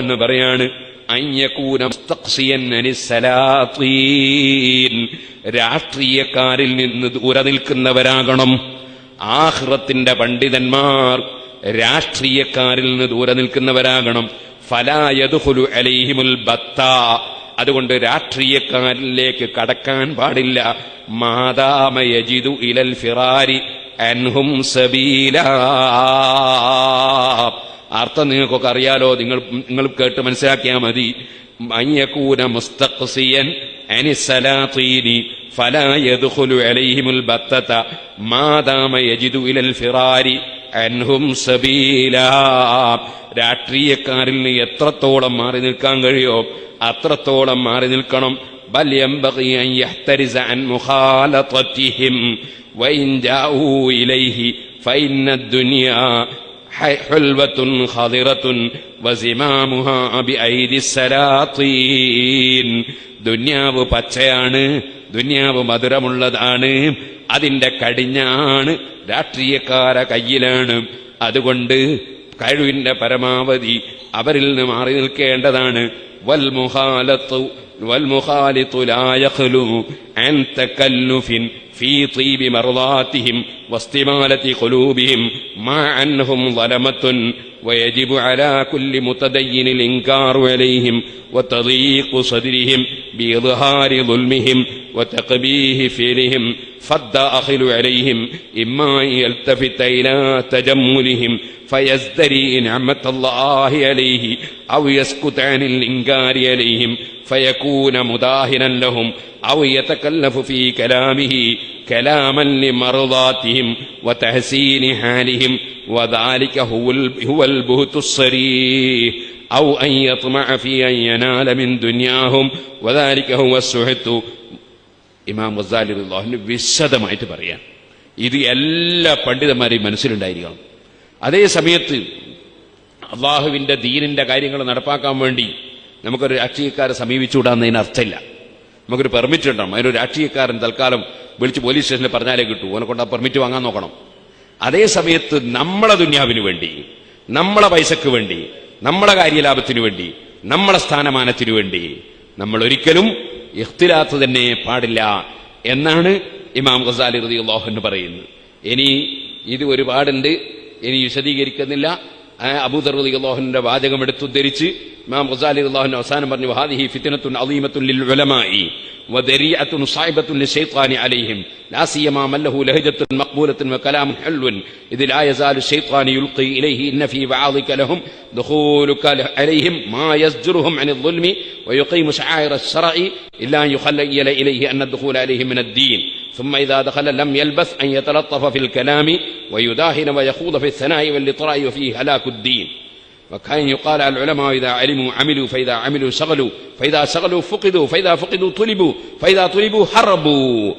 എന്ന് പറയാണ്. രാഷ്ട്രീയക്കാരിൽ നിന്ന് ദൂരെ നിൽക്കുന്നവരാകണം. ആഹ്റത്തിന്റെ പണ്ഡിതന്മാർ രാഷ്ട്രീയക്കാരിൽ നിന്ന് ദൂരെ നിൽക്കുന്നവരാകണം. ഫലായതുഹുലു അലൈഹിമുൽ ബത്ത. അതുകൊണ്ട് രാഷ്ട്രീയക്കാരിലേക്ക് കടക്കാൻ പാടില്ല. മാതാമയജിതു ഇലൽ ഫിറാരി അൻഹും സബീല. അർത്ഥം നിങ്ങൾക്കൊക്കെ അറിയാലോ നിങ്ങൾ നിങ്ങൾ കേട്ട് മനസ്സിലാക്കിയാൽ മതി മയ്യക്കൂന മുസ്തഖ്സിയൻ അനിസലാത്തീനി ഫലാ യദ്ഖുലു അലൈഹിമുൽ ബത്തത മാദാമ യജിദു ഇലൽ ഫിറാരി അൻഹും സബീല രാഷ്ട്രീയക്കാരിൽ നിന്ന് എത്രത്തോളം മാറി നിൽക്കാൻ കഴിയോ അത്രത്തോളം മാറി നിൽക്കണം بل ينبغي أن يحترز عن مخالطتهم وإن جاءوا إليه فإن الدنيا حلوة خضرة وزمامها بأيدي السلاطين ദുന്യാവ് പച്ചയാണ് ദുന്യാവ് മധുരമുള്ളതാണ് അതിന്റെ കടിഞ്ഞാണ് രാഷ്ട്രീയക്കാര കയ്യിലാണ് അതുകൊണ്ട് കഴിവിന്റെ പരമാവധി അവരിൽ നിന്ന് മാറി നിൽക്കേണ്ടതാണ് والمخالط والمخالط لا يخلو عن تكلف في طيب مرضاتهم واستمالة قلوبهم ما عنهم ظلمة ويجب على كل متدين الإنكار عليهم وتضييق صدرهم بإظهار ظلمهم وتقبيه فعلهم فالداخل عليهم إما أن يلتفت إلى تجملهم فيزدري نعمة الله عليه أو يسكت عن الإنكار عليهم فيكون مداهنا لهم أو يتكلف في كلامه كلاما لمرضاتهم وتحسين حالهم وذلك هو هو البهت الصريح أو أن يطمع في أن ينال من دنياهم وذلك هو السحت ഇമാം ഗസാലി അള്ളാഹുവിന് വിശദമായിട്ട് പറയാൻ ഇത് എല്ലാ പണ്ഡിതന്മാരെയും മനസ്സിലുണ്ടായിരിക്കണം അതേ സമയത്ത് അള്ളാഹുവിന്റെ ദീനിന്റെ കാര്യങ്ങൾ നടപ്പാക്കാൻ വേണ്ടി നമുക്കൊരു രാഷ്ട്രീയക്കാരെ സമീപിച്ചുകൂടാന്നതിന് അർത്ഥമില്ല. നമുക്കൊരു പെർമിറ്റ് ഉണ്ടാവും അതിനൊരു രാഷ്ട്രീയക്കാരൻ തൽക്കാലം വിളിച്ച് പോലീസ് സ്റ്റേഷനിൽ പറഞ്ഞാലേ കിട്ടൂ. ഓനെ കൊണ്ട് ആ പെർമിറ്റ് വാങ്ങാൻ നോക്കണം. അതേ സമയത്ത് നമ്മളെ ദുന്യാവിന് വേണ്ടി നമ്മളെ പൈസക്ക് വേണ്ടി നമ്മളെ കാര്യലാഭത്തിനു വേണ്ടി നമ്മളെ സ്ഥാനമാനത്തിനു വേണ്ടി നമ്മൾ ഒരിക്കലും ഇഖ്തിലാത്ത് തന്നെ പാടില്ല എന്നാണ് ഇമാം ഖസാലി റതി അള്ളാഹു പറയുന്നത്. ഇനി ഇത് ഒരുപാടുണ്ട്. ഇനി വിശദീകരിക്കുന്നില്ല. അബൂദർ റതി അള്ളാഹുവിന്റെ വാചകം എടുത്തുദ്ധരിച്ച് ഇമാം ഖസാലി അള്ളാഹുവിന്റെ അവസാനം പറഞ്ഞു ഹാദിഹി ഫിത്തനത്തുൻ അലീമത്തുൻ ലിൽ ഉലമായി وذريعة صعبة للشيطان عليهم لا سيما من له لهجة مقبولة وكلام حلو إذ لا يزال الشيطان يلقي إليه إن في وعظك لهم دخولك عليهم ما يزجرهم عن الظلم ويقيم شعائر الشرع إلا أن يخليل إليه أن الدخول عليهم من الدين ثم إذا دخل لم يلبث أن يتلطف في الكلام ويداهن ويخوض في الثناء واللطراء وفيه هلاك الدين. وكان يقال على العلماء إذا علموا عملوا فإذا عملوا شغلوا فإذا شغلوا فقدوا فإذا فقدوا طلبوا فإذا طلبوا هربوا